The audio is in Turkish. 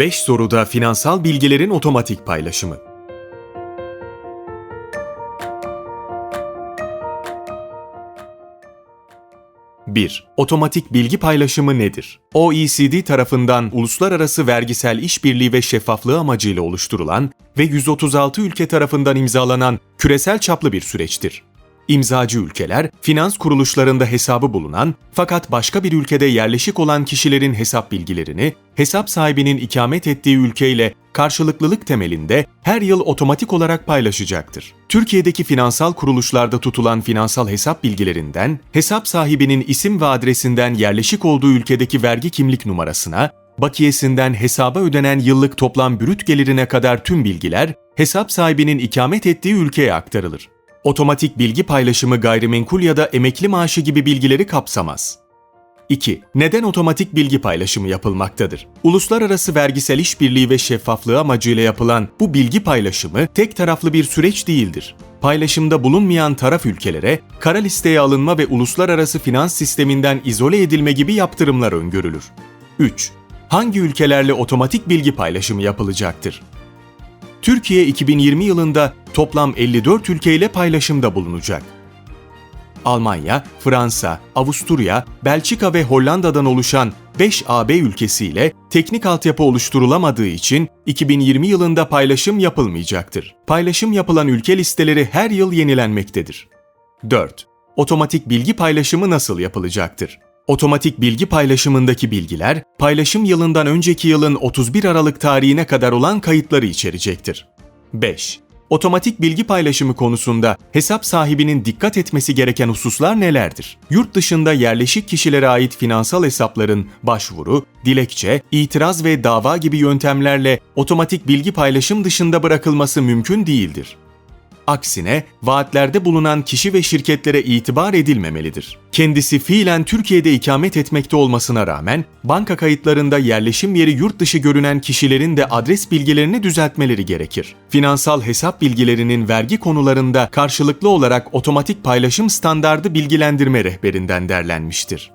5 soruda finansal bilgilerin otomatik paylaşımı. Bir, Otomatik bilgi paylaşımı nedir? OECD tarafından uluslararası vergisel işbirliği ve şeffaflığı amacıyla oluşturulan ve 136 ülke tarafından imzalanan küresel çaplı bir süreçtir. İmzacı ülkeler, finans kuruluşlarında hesabı bulunan fakat başka bir ülkede yerleşik olan kişilerin hesap bilgilerini, hesap sahibinin ikamet ettiği ülkeyle karşılıklılık temelinde her yıl otomatik olarak paylaşacaktır. Türkiye'deki finansal kuruluşlarda tutulan finansal hesap bilgilerinden, hesap sahibinin isim ve adresinden yerleşik olduğu ülkedeki vergi kimlik numarasına, bakiyesinden hesaba ödenen yıllık toplam brüt gelirine kadar tüm bilgiler, hesap sahibinin ikamet ettiği ülkeye aktarılır. Otomatik bilgi paylaşımı gayrimenkul ya da emekli maaşı gibi bilgileri kapsamaz. 2. Neden otomatik bilgi paylaşımı yapılmaktadır? Uluslararası vergisel işbirliği ve şeffaflığı amacıyla yapılan bu bilgi paylaşımı tek taraflı bir süreç değildir. Paylaşımda bulunmayan taraf ülkelere kara listeye alınma ve uluslararası finans sisteminden izole edilme gibi yaptırımlar öngörülür. 3. Hangi ülkelerle otomatik bilgi paylaşımı yapılacaktır? Türkiye 2020 yılında toplam 54 ülkeyle paylaşımda bulunacak. Almanya, Fransa, Avusturya, Belçika ve Hollanda'dan oluşan 5 AB ülkesiyle teknik altyapı oluşturulamadığı için 2020 yılında paylaşım yapılmayacaktır. Paylaşım yapılan ülke listeleri her yıl yenilenmektedir. 4. Otomatik bilgi paylaşımı nasıl yapılacaktır? Otomatik bilgi paylaşımındaki bilgiler, paylaşım yılından önceki yılın 31 Aralık tarihine kadar olan kayıtları içerecektir. 5. Otomatik bilgi paylaşımı konusunda hesap sahibinin dikkat etmesi gereken hususlar nelerdir? Yurt dışında yerleşik kişilere ait finansal hesapların başvuru, dilekçe, itiraz ve dava gibi yöntemlerle otomatik bilgi paylaşım dışında bırakılması mümkün değildir. Aksine vaatlerde bulunan kişi ve şirketlere itibar edilmemelidir. Kendisi fiilen Türkiye'de ikamet etmekte olmasına rağmen banka kayıtlarında yerleşim yeri yurt dışı görünen kişilerin de adres bilgilerini düzeltmeleri gerekir. Finansal hesap bilgilerinin vergi konularında karşılıklı olarak otomatik paylaşım standardı bilgilendirme rehberinden derlenmiştir.